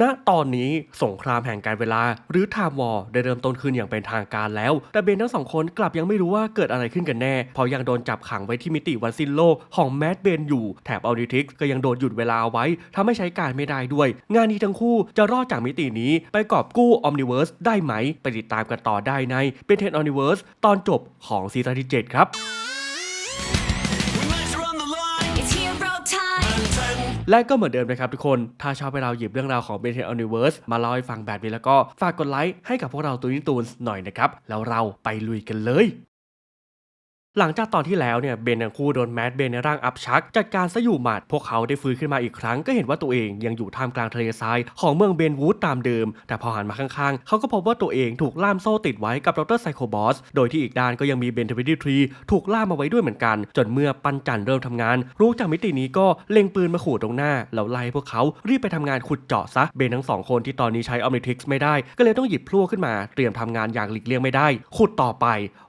ณตอนนี้สงครามแห่งการเวลา หรือ Time War ได้เริ่มต้นขึ้นอย่างเป็นทางการแล้ว แต่เบนทั้งสองคนกลับยังไม่รู้ว่าเกิดอะไรขึ้นกันแน่ เพราะยังโดนจับขังไว้ที่มิติวันสิ้นโลกของแมดเบนอยู่ แถบออริทิกก็ยังโดนหยุดเวลาไว้ทำให้ใช้การไม่ได้ด้วย งานนี้ทั้งคู่จะรอดจากมิตินี้ไปกอบกู้ออมนิเวิร์สได้ไหม ไปติดตามกันต่อได้ในเป็นเทนออมนิเวิร์สตอนจบของซีซั่นที่7ครับ และก็เหมือนเดิมนะครับทุกคน ถ้าชอบให้เราหยิบเรื่องราวของ b e n t e n Universe มาเล่าให้ฟังแบบนี้แล้วก็ฝากกดไลค์ให้กับพวกเราตูนิตูนหน่อยนะครับ แล้วเราไปลุยกันเลย หลังจากตอนที่แล้วเนี่ยเบนทั้งคู่โดนแมดเบนในร่างอัพชัก จัดการซะอยู่หมัด พวกเขาได้ฟื้นขึ้นมาอีกครั้งก็เห็นว่าตัวเองยังอยู่ท่ามกลางทะเลทรายของเมืองเบนวูดตามเดิม แต่พอหันมาข้างๆ เขาก็พบว่าตัวเองถูกล่ามโซ่ติดไว้กับดรไซโคบอส โดยที่อีกด้านก็ยังมีเบนทวิตีทรีถูกล่ามมาไว้ด้วยเหมือนกัน จนเมื่อปันจันเริ่มทำงาน รู้จากมิตินี้ก็เล็งปืนมาขู่ตรงหน้าแล้วไล่พวกเขารีบไปทำงานขุดเจาะซะเบนทั้งสองคนที่ตอนนี้ใช้ออมนิทิกซ์ไม่ได้ ก็เลยต้องหยิบพลั่วขึ้นมา เตรียมทำงานอย่างหลีกเลี่ยงไม่ได้ขุดต่อไป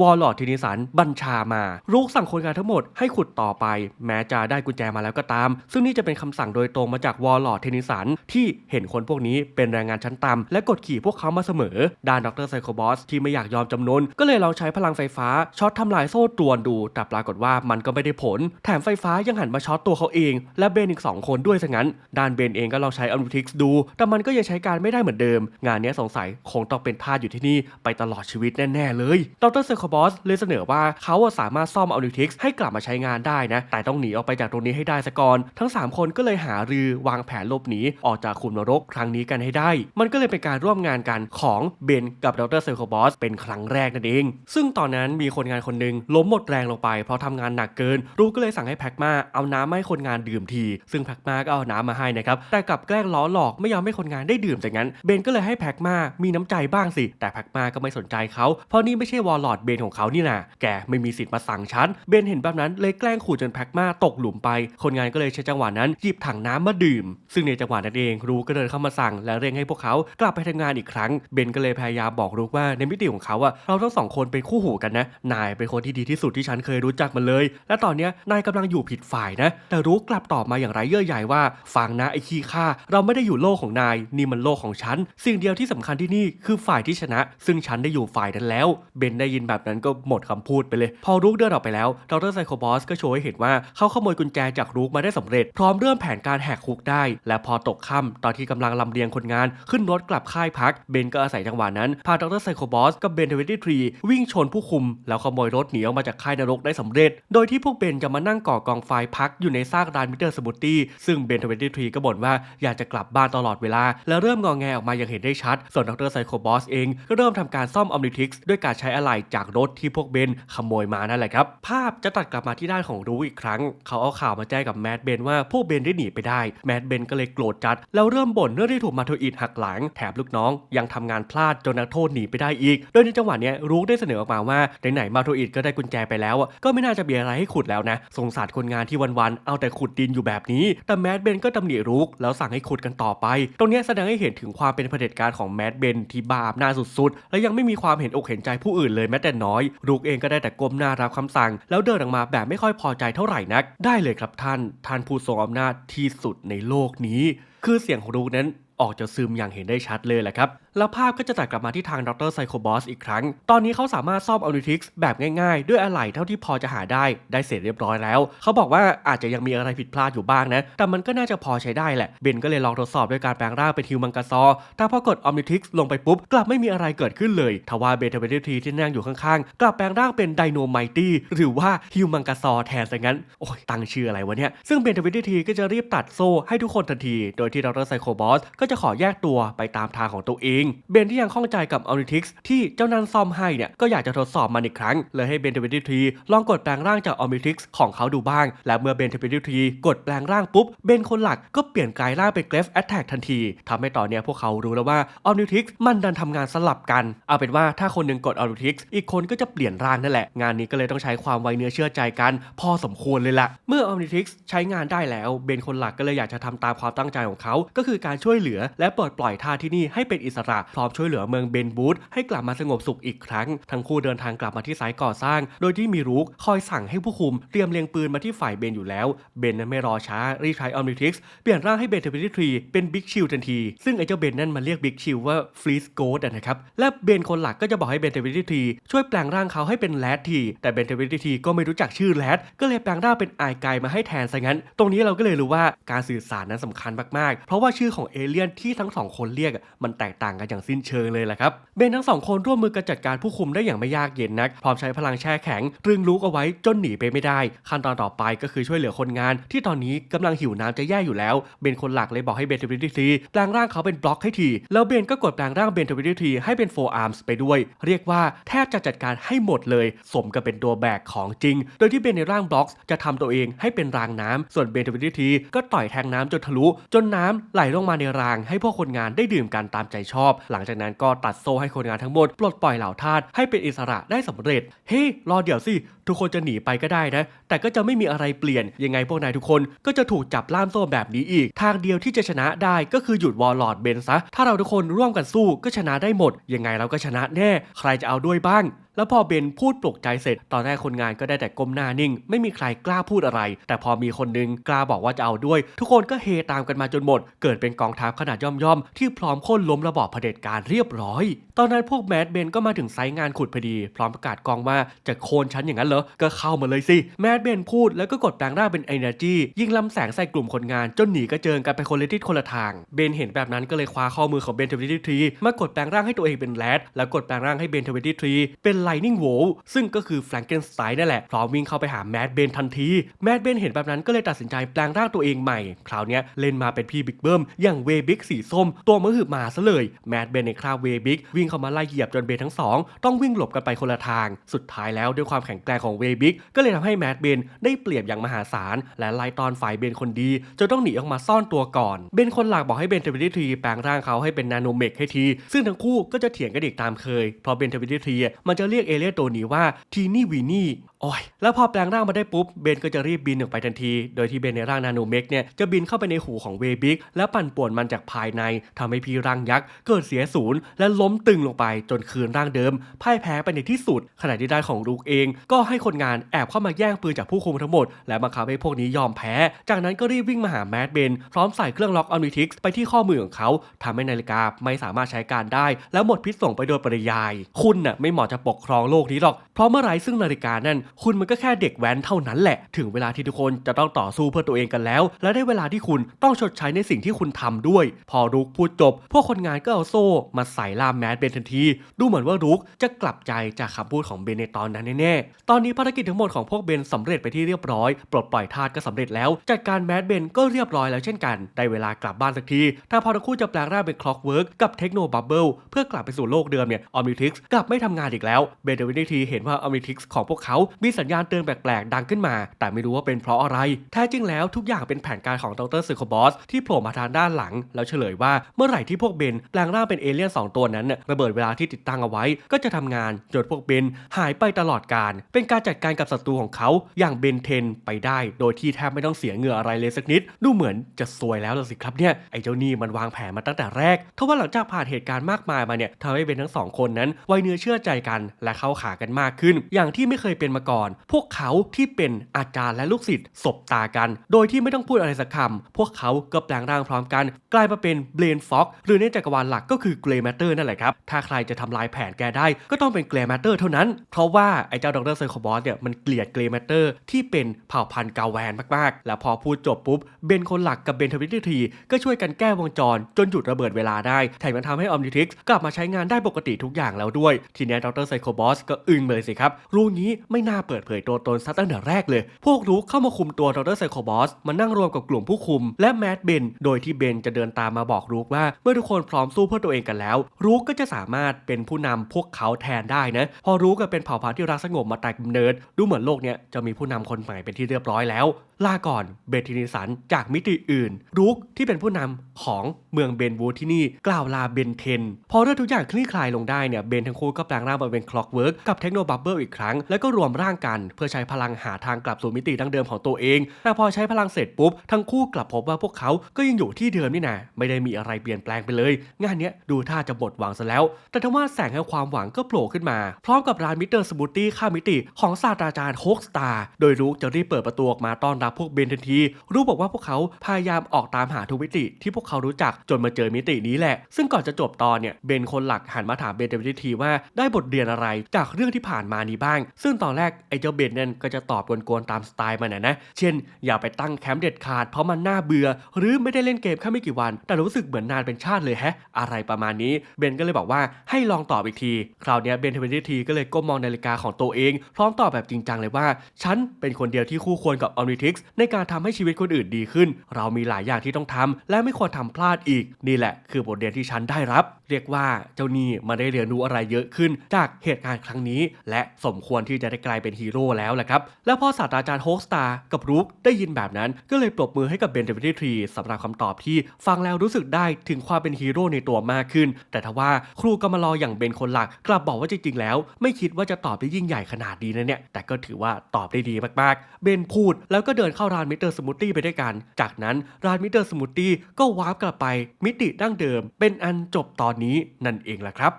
วอลลอดทินิสันบัญชามาลูกสั่งคนงานทั้งหมดให้ขุดต่อไป แม้จะได้กุญแจมาแล้วก็ตาม ซึ่งนี่จะเป็นคำสั่งโดยตรงมาจากวอลลอดเทนิสันที่เห็นคนพวกนี้เป็นแรงงานชั้นต่ำและกดขี่พวกเขามาเสมอ ด้านดรไซโคบอสที่ไม่อยากยอมจำนน ก็เลยลองใช้พลังไฟฟ้าช็อตทำลายโซ่ตรวนดู แต่ปรากฏว่ามันก็ไม่ได้ผล แถมไฟฟ้ายังหันมาช็อตตัวเขาเอง และเบนอีกสองคนด้วยซะงั้น ด้านเบนเองก็ลองใช้อัลทิกซ์ดู แต่มันก็ยังใช้การไม่ได้เหมือนเดิม งานนี้สงสัยคงต้องเป็นทาสอยู่ที่นี่ไปตลอดชีวิตแน่ ๆ เลย ดรไซโคบอสเลยเสนอว่าเขาสามารถซ่อมอัลทิกซ์ให้กลับมาใช้งานได้นะ แต่ต้องหนีออกไปจากตรงนี้ให้ได้ซะก่อน ทั้ง 3 คนก็เลยหารือวางแผนหลบหนีออกจากขุมนรกครั้งนี้กันให้ได้ มันก็เลยเป็นการร่วมงานกันของเบนกับดรเซลโคบอสเป็นครั้งแรกนั่นเอง ซึ่งตอนนั้นมีคนงานคนหนึ่งล้มหมดแรงลงไปเพราะทำงานหนักเกิน รู้ก็เลยสั่งให้แพ็กมาเอาน้ำมาให้คนงานดื่มที ซึ่งแพ็กมาก็เอาน้ำมาให้นะครับ แต่กลับแกล้งล้อหลอกไม่ยอมให้คนงานได้ดื่มจากนั้น เบนก็เลยให้แพ็กมามีน้ำใจบ้างสิ แต่แพ็กมาก็ไม่สนใจเขา เพราะนี่ไม่ใช่วอลลอดเบนของเขานี่นะแกไม่มีสิทธิ์มาสั่งฉัน เบนเห็นแบบนั้นเลยแกล้งขู่จนแพ็กมาตกหลุมไป คนงานก็เลยใช้จังหวะนั้นหยิบถังน้ำมาดื่ม ซึ่งในจังหวะนั้นเองรู้ก็เดินเข้ามาสั่ง และเร่งให้พวกเขากลับไปทำงานอีกครั้ง เบนก็เลยพยายามบอกรู้ว่าในมิติของเขาอะเราทั้งสองคนเป็นคู่หูกันนะ นายเป็นคนที่ดีที่สุดที่ฉันเคยรู้จักมาเลย และตอนนี้นายกำลังอยู่ผิดฝ่ายนะ แต่รู้กลับตอบมาอย่างไรเย่อใหญ่ว่าฟังนะไอ้ขี้ข้าเราไม่ได้อยู่โลกของนายนี่มันโลกของฉัน สิ่งเดียวที่สำคัญที่นี่คือฝ่ายที่ชนะ ซึ่งฉันได้อยู่ฝ่ายนั้นแล้ว เบนได้ยินแบบนั้นก็หมดคำพูดไปเลย พออรุกเดินออกไปแล้วดรไซโคบอสก็โชว์ให้เห็นว่าเขาขโมยกุญแจจากรุกมาได้สำเร็จ พร้อมเริ่มแผนการแหกคุกได้ และพอตกค่ำตอนที่กำลังลำเลียงคนงานขึ้นรถกลับค่ายพัก เบนก็อาศัยจังหวะนั้น พาดรไซโคบอสกับเบนเทเวนตี้ทรีวิ่งชนผู้คุม แล้วขโมยรถหนีออกมาจากค่ายนรกได้สำเร็จ โดยที่พวกเบนจะมานั่งก่อกองไฟพักอยู่ในซากรานมิเตอร์สมูทตี้ซึ่งเบนเทเวนตี้ทรีก็บ่นว่าอยากจะกลับบ้านตลอดเวลา และเริ่มงอแงออกมาอย่างเห็นได้ชัด ส่วนดรไซโคบอสเองก็เริ่มทำการซ่อมอมนิทิกซ์ด้วยการใช้อะไหล่จากรถที่พวกเบนขโมยมานั่นแหละครับ ภาพจะตัดกลับมาที่ด้านของรู้อีกครั้ง เขาเอาข่าวมาแจ้งกับแมดเบนว่าพวกเบนได้หนีไปได้ แมดเบนก็เลยโกรธจัด แล้วเริ่มบ่นเรื่องที่ถูกมาโทอิดหักหลัง แถมลูกน้อง ยังทำงานพลาดจนนักโทษหนีไปได้อีก โดยในจังหวะนี้รู้ได้เสนอออกมาว่าไหนๆมาโทอิดก็ได้กุญแจไปแล้วก็ไม่น่าจะมีอะไรให้ขุดแล้วนะสงสารคนงานที่วันๆเอาแต่ขุดดินอยู่แบบนี้ แต่แมดเบนก็ตำหนิรุกแล้วสั่งให้ขุดกันต่อไป ตรงนี้แสดงให้เห็นถึงความเป็นเผด็จการของแมดเบนที่บาปหน้าจสุดๆ และยังไม่มีความเห็นอกเห็นใจผู้อื่นเลยแม้แต่น้อยรุกเองก็ได้แต่ก้มหน้ารับคำสั่ง แล้วเดินออกมาแบบไม่ค่อยพอใจเท่าไหร่นัก ได้เลยครับท่าน ท่านผู้ทรงอำนาจที่สุดในโลกนี้ คือเสียงของลูกนั้นออกจะซึมอย่างเห็นได้ชัดเลยแหละครับ แล้วภาพก็จะตัดกลับมาที่ทางดรไซโคบอสอีกครั้ง ตอนนี้เขาสามารถซ่อมอนิทิกซ์แบบง่ายๆ ด้วยอะไหล่เท่าที่พอจะหาได้ ได้เสร็จเรียบร้อยแล้ว เขาบอกว่าอาจจะยังมีอะไรผิดพลาดอยู่บ้างนะ แต่มันก็น่าจะพอใช้ได้แหละ เบนก็เลยลองทดสอบด้วยการแปลงร่างเป็นฮิวมังกาซอ แต่พอกดออมนิทิกซ์ลงไปปุ๊บ กลับไม่มีอะไรเกิดขึ้นเลย ทว่าเบนเทเวนทีที่นั่งอยู่ข้างๆ กลับแปลงร่างเป็นไดโนไมตี้หรือว่าฮิวมังกาซอแทนซะงั้น โอ้ยตั้งชื่ออะไรวะเนี่ย ซึ่งเบนเทเวนทีก็จะรีบตัดโซ่ให้ทุกคนทันที โดยที่ดรไซโคบอสก็จะขอแยกตัวไปตามทางของตัวเองเบนที่ยังข้องใจกับออริทิกซ์ที่เจ้านันซ่อมให้เนี่ยก็อยากจะทดสอบมันอีกครั้ง เลยให้เบนเทเวนทีลองกดแปลงร่างจากออริทิกซ์ของเขาดูบ้าง และเมื่อเบนเทเวนทีกดแปลงร่างปุ๊บ เบนคนหลักก็เปลี่ยนกลายร่างเป็นเกรฟแอตแทกทันทีทำให้ตอนเนี้ยพวกเขารู้แล้วว่าออริทิกซ์มันดันทำงานสลับกัน เอาเป็นว่าถ้าคนหนึงกดออริทิกซ์อีกคนก็จะเปลี่ยนร่างนั่นแหละ งานนี้ก็เลยต้องใช้ความไวเนื้อเชื่อใจกัน พอสมควรเลยล่ะเมื่อออริทิกซ์ใช้งานได้แล้วเบนคนหลักก็เลยอยากจะทำตามความตั้งใจของเขา ก็คือการช่วยเหลือและปลดปล่อยทาที่นี่ให้เป็นอิสระพร้อมช่วยเหลือเมืองเบนบูธให้กลับมาสงบสุขอีกครั้ง ทั้งคู่เดินทางกลับมาที่ไซต์ก่อสร้าง โดยที่มีรูกคอยสั่งให้ผู้คุมเตรียมเล็งปืนมาที่ฝ่ายเบนอยู่แล้ว เบนนั้นไม่รอช้ารีใช้ออมนิทิกส์เปลี่ยนร่างให้เบนเทอร์เวนทรีเป็นบิ๊กชิลทันที ซึ่งไอ้เจ้าเบนนั่นมันเรียกบิ๊กชิลว่าฟรีสโกดนะครับ และเบนคนหลักก็จะบอกให้เบนเทอร์เวนทรีช่วยแปลงร่างเขาให้เป็นแรดที แต่เบนเทอร์เวนทรีก็ไม่รู้จักชื่อแรดก็เลยแปลงร่างเป็นไอายกายมาให้แทนซะงั้น ตรงนี้เราก็เลยรู้ว่าการสื่อสารนั้นสำคัญมากๆ เพราะว่าชื่อของเอเลี่ยนที่ทั้งสองคนเรียกมันแตกต่างกันอย่างสิ้นเชิงเลยแหละครับเบนทั้งสองคนร่วมมือกันจัดการผู้คุมได้อย่างไม่ยากเย็นนัก พร้อมใช้พลังแช่แข็งตรึงลูกเอาไว้จนหนีไปไม่ได้ ขั้นตอนต่อไปก็คือช่วยเหลือคนงาน ที่ตอนนี้กำลังหิวน้ำจะแย่อยู่แล้วเบนคนหลักเลยบอกให้เบนทวิตทีแปลงร่างเขาเป็นบล็อกให้ทีแล้วเบนก็กดแปลงร่างเบนทวิตทีให้เป็นโฟอาร์มส์ไปด้วย เรียกว่าแทบจะจัดการให้หมดเลย สมกับเป็นตัวแบกของจริง โดยที่เบนในร่างบล็อกจะทำตัวเองให้เป็นรางน้ำส่วนเบนทวิตทีก็ต่อยแทงน้ำจนทะลุ จนน้ำไหลลงมาในรางให้พวกคนงานได้ดื่มกันตามใจชอบหลังจากนั้นก็ตัดโซ่ให้คนงานทั้งหมด ปลดปล่อยเหล่าทาสให้เป็นอิสระได้สำเร็จ เฮ้รอเดี๋ยวสิ ทุกคนจะหนีไปก็ได้นะ แต่ก็จะไม่มีอะไรเปลี่ยน ยังไงพวกนายทุกคนก็จะถูกจับล่ามโซ่แบบนี้อีก ทางเดียวที่จะชนะได้ก็คือหยุดวอลลอดเบนซะ ถ้าเราทุกคนร่วมกันสู้ก็ชนะได้หมด ยังไงเราก็ชนะแน่ ใครจะเอาด้วยบ้าง แล้วพอเบนพูดปลุกใจเสร็จ ตอนแรกคนงานก็ได้แต่ก้มหน้านิ่ง ไม่มีใครกล้าพูดอะไร แต่พอมีคนนึงกล้าบอกว่าจะเอาด้วย ทุกคนก็เฮตามกันมาจนหมด เกิดเป็นกองทัพขนาดย่อมๆ ที่พร้อมโค่นล้มระบอบเผด็จการเรียบร้อย ตอนนั้นพวกแมดเบนก็มาถึงไซต์งานขุดพอดี พร้อมประกาศกองว่าจะโค่นฉันอย่างนั้นเหรอ ก็เข้ามาเลยสิ แมดเบนพูดแล้วก็กดแปลงร่างเป็น Energy ยิงลำแสงใส่กลุ่มคนงานจนหนีกระเจิงกันไปคนละทิศคนละทาง เบนเห็นแบบนั้นก็เลยคว้าข้อมือของเบนเทวิทีมากดแปลงร่างให้ตัวเองเป็นแรดแล้วกดแปลงร่างให้เบนทวิทีเป็นไลนิ่งโวลซึ่งก็คือแฟรงเกนสไตน์นั่นแหละ พร้อมวิ่งเข้าไปหาแมดเบนทันที แมดเบนเห็นแบบนั้นก็เลยตัดสินใจแปลงร่างตัวเองใหม่ คราวนี้เล่นมาเป็นพี่บิ๊กเบิ้มอย่างเวบิ๊กสีส้ม ตัวมะหืบมาซะเลย แมดเบนในคราวเวบิ๊กวิ่งเข้ามาไล่เหยียบจนเบนทั้งสองต้องวิ่งหลบกันไปคนละทาง สุดท้ายแล้วด้วยความแข็งแกร่งของเวบิ๊กก็เลยทำให้แมดเบนได้เปรียบอย่างมหาศาลและไล่ตอนฝ่ายเบนคนดีจนต้องหนีออกมาซ่อนตัวก่อนเบนคนหลักบอกให้เบนเทวิทีแปลงร่างเขาให้เป็นนาโนเมกให้ที ซึ่งทั้งคู่ก็จะเถียงกันอีกตามเคยเพราะเบนเทวิทีมันจะเรียกเอเลี่ยนตัวนี้ว่าทีนี่วีนี่ โอ้ยแล้วพอแปลงร่างมาได้ปุ๊บเบนก็จะรีบบินออกไปทันที โดยที่เบนในร่างนาโนเมกเนี่ยจะบินเข้าไปในหูของเวบิกและปั่นป่วนมันจากภายในทำให้พี่ร่างยักษ์เกิดเสียศูนย์และล้มตึงลงไปจนคืนร่างเดิมพ่ายแพ้ไปในที่สุด ขณะที่ด้านของลูกเอง ก็ให้คนงานแอบเข้ามาแย่งปืนจากผู้คุมทั้งหมด และบังคับให้พวกนี้ยอมแพ้ จากนั้นก็รีบวิ่งมาหาแมดเบนพร้อมใส่เครื่องล็อกออนิทิกส์ไปที่ข้อมือของเขาทำให้นาฬิกาไม่สามารถใช้การได้ และหมดพิษส่งไปโดยปริยาย คุณน่ะไม่เหมาะจะปกครองโลกนี้หรอกเพราะเมื่อไรซึ่งนาฬิกานั่นคุณมันก็แค่เด็กแว้นเท่านั้นแหละ ถึงเวลาที่ทุกคนจะต้องต่อสู้เพื่อตัวเองกันแล้ว และได้เวลาที่คุณต้องชดใช้ในสิ่งที่คุณทำด้วย พอรุกพูดจบ พวกคนงานก็เอาโซ่มาใส่ล่ามแมดเบนทันที ดูเหมือนว่ารุกจะกลับใจจากคำพูดของเบนในตอนนั้นแน่ๆ ตอนนี้ภารกิจทั้งหมดของพวกเบนสำเร็จไปที่เรียบร้อย ปลดปล่อยทาสก็สำเร็จแล้ว จัดการแมดเบนก็เรียบร้อยแล้วเช่นกัน ได้เวลากลับบ้านสักที ถ้าพอทั้งคู่จะแปลงร่างเป็นคล็อกเวิร์กกับเทคโนบับเบิลเพื่อกลับไปสู่โลกเดิมเนี่ยออมนิทิกส์กลับไม่ทำงานอีกแล้วเบนเดวินทีเห็นว่าออมนิทิกส์ของพวกเขามีสัญญาณเตือนแปลกๆ ดังขึ้นมา แต่ไม่รู้ว่าเป็นเพราะอะไร แท้จริงแล้วทุกอย่างเป็นแผนการของดรซิโคบอสที่โผล่มาทางด้านหลัง แล้วเฉลยว่าเมื่อไหร่ที่พวกเบนแปลงร่างเป็นเอเลี่ยนสองตัวนั้นระเบิดเวลาที่ติดตั้งเอาไว้ ก็จะทำงานจนพวกเบนหายไปตลอดการ เป็นการจัดการกับศัตรูของเขาอย่างเบนเทนไปได้ โดยที่แทบไม่ต้องเสียเหงื่ออะไรเลยสักนิด ดูเหมือนจะซวยแล้วล่ะสิครับเนี่ยไอ้เจ้านี่มันวางแผนมาตั้งแต่แรกทว่าหลังจากผ่านเหตุการณ์มากมายมาเนี่ยทำให้เบนทั้งสองคนนั้นไวเนื้อเชื่อใจกัน และเข้าขากันมากขึ้น อย่างที่ไม่เคยเป็นมาก่อน พวกเขาที่เป็นอาจารย์และลูกศิษย์สบตากัน โดยที่ไม่ต้องพูดอะไรสักคำพวกเขาก็แปลงร่างพร้อมกัน กลายมาเป็นเบรนฟ็อกหรือในจักรวาลหลักก็คือเกรแมตเตอร์นั่นแหละครับ ถ้าใครจะทำลายแผนแกได้ก็ต้องเป็นเกรแมตเตอร์เท่านั้น เพราะว่าไอ้เจ้าดรเซอร์คอบอสเนี่ยมันเกลียดเกรแมตเตอร์ที่เป็นเผ่าพันธุ์กาแวนมากๆ แล้วพอพูดจบปุ๊บเบนคนหลักกับเบนทวิตทีก็ช่วยกันแก้วงจร จนหยุดระเบิดเวลาได้แถมยังทำให้ออมนิทิกกลับมาใช้งานได้ปกติทุกอย่างแล้วด้วย ทีนี้ดรไซโคบอสก็อึ้งเลยสิครับรู้งี้ไม่น่าเปิดเผยตัวตนซะตั้งแต่แรกเลย พวกรู้เข้ามาคุมตัวดรไซโคบอสมานั่งรวมกับกลุ่มผู้คุม และแมดเบน โดยที่เบนจะเดินตามมาบอกรูกว่าเมื่อทุกคนพร้อมสู้เพื่อตัวเองกันแล้ว รูกก็จะสามารถเป็นผู้นำพวกเขาแทนได้นะ พอรู้กับเป็นเผ่าพันธุ์ที่รักสงบมาแต่กำเนิด ดูเหมือนโลกเนี้ยจะมีผู้นำคนใหม่เป็นที่เรียบร้อยแล้ว ลาก่อนเบทินิสันจากมิติอื่น รุกที่เป็นผู้นำของเมืองเบนวูที่นี่กล่าวลาเบนเทน พอเรื่องทุกอย่างคลี่คลายลงได้เนี่ยเบนทั้งคู่ก็แปลงร่างมาเป็นคล็อกเวิร์กกับเทคโนบับเบิลอีกครั้งแล้วก็รวมร่างร่างกัน เพื่อใช้พลังหาทางกลับสู่มิติดั้งเดิมของตัวเอง แต่พอใช้พลังเสร็จปุ๊บ ทั้งคู่กลับพบว่าพวกเขาก็ยังอยู่ที่เดิมนี่นะไม่ได้มีอะไรเปลี่ยนแปลงไปเลย งานนี้ดูท่าจะหมดหวังซะแล้ว แต่ทว่าแสงแห่งความหวังก็โผล่ขึ้นมา พร้อมกับร้านมิสเตอร์สมูทตี้ข้ามมิติของศาสตราจารย์โฮกสตาร์โดยลูกจะรีบเปิดประตูออกมาต้อนรับพวกเบนทันทีรู้บอกว่าพวกเขาพยายามออกตามหาทุกมิติที่พวกเขารู้จักจนมาเจอมิตินี้แหละ ซึ่งก่อนจะจบตอนเนี่ยเบนคนหลักหันมาถามเบนเดวิดทีว่าได้บทเรียนอะไรจากเรื่องที่ผ่านมานี้บ้าง ซึ่งตอนแรกไอ้เจ้าเบนเนั่นก็จะตอบกวนๆตามสไตล์มันนะนะ เช่น อย่าไปตั้งแคมป์เด็ดขาดเพราะมันน่าเบื่อ หรือไม่ได้เล่นเกมแค่ไม่กี่วัน แต่รู้สึกเหมือนนานเป็นชาติเลยแฮะ อะไรประมาณนี้ เบนก็เลยบอกว่าให้ลองตอบอีกที คราวเนี้ยเบนเดวิดทีก็เลยก้มมองนาฬิกาของตัวเอง พร้อมตอบแบบจริงจังเลยว่า ฉันเป็นคนเดียวที่คู่ควรกับออมนิทิกส์ในการทำให้ชีวิตคนอื่นดีขึ้น เรามีหลายอย่างที่ต้องทำและไม่ควรทำพลาดอีก นี่แหละ คือบทเรียนที่ฉันได้รับเรียกว่าเจ้านี่มาได้เรียนรู้อะไรเยอะขึ้น จากเหตุการณ์ครั้งนี้ และสมควรที่จะได้กลายเป็นฮีโร่แล้วแหละครับ แล้วพอศาสตราจารย์โฮกสตาร์กับรุกได้ยินแบบนั้น ก็เลยปรบมือให้กับเบนเดวิดทรีสำหรับคำตอบที่ฟังแล้วรู้สึกได้ถึงความเป็นฮีโร่ในตัวมากขึ้น แต่ทว่าครูกำมารออย่างเบนคนหลัก กลับบอกว่าจริงๆแล้ว ไม่คิดว่าจะตอบได้ยิ่งใหญ่ขนาดนี้นะเนี่ยแต่ก็ถือว่าตอบได้ดีมากๆ เบนพูดแล้วก็เดินเข้าร้านมิเตอร์สมูทตี้ไปด้วยกัน จากนั้นร้านมิเตอร์สมูทตี้ก็วาร์ปกลับไปมิติดั้งเดิม เป็นอันจบตอนนี้นั่นเองแหละครับ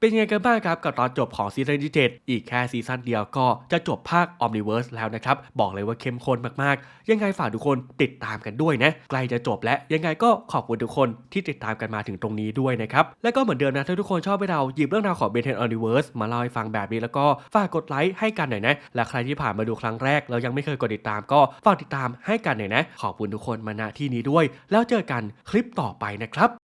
เป็นยังไงกันบ้างครับกับตอนจบของซีซั่นที่7อีกแค่ซีซั่นเดียวก็จะจบภาค Omniverse แล้วนะครับ บอกเลยว่าเข้มข้นมากๆ ยังไงฝากทุกคนติดตามกันด้วยนะ ใกล้จะจบแล้วยังไงก็ขอบคุณทุกคนที่ติดตามกันมาถึงตรงนี้ด้วยนะครับ และก็เหมือนเดิมนะถ้าทุกคนชอบให้เราหยิบเรื่องราวของ b e n 10 Omniverse มาเล่าให้ฟังแบบนี้แล้วก็ฝากกดไลค์ให้กันหน่อยนะ และใครที่ผ่านมาดูครั้งแรกแล้วยังไม่เคยกดติดตามก็ฝากติดตามให้กันหน่อยนะ ขอบคุณทุกคนมาณที่นี้ด้วย แล้วเจอกันคลิปต่อไปนะครับ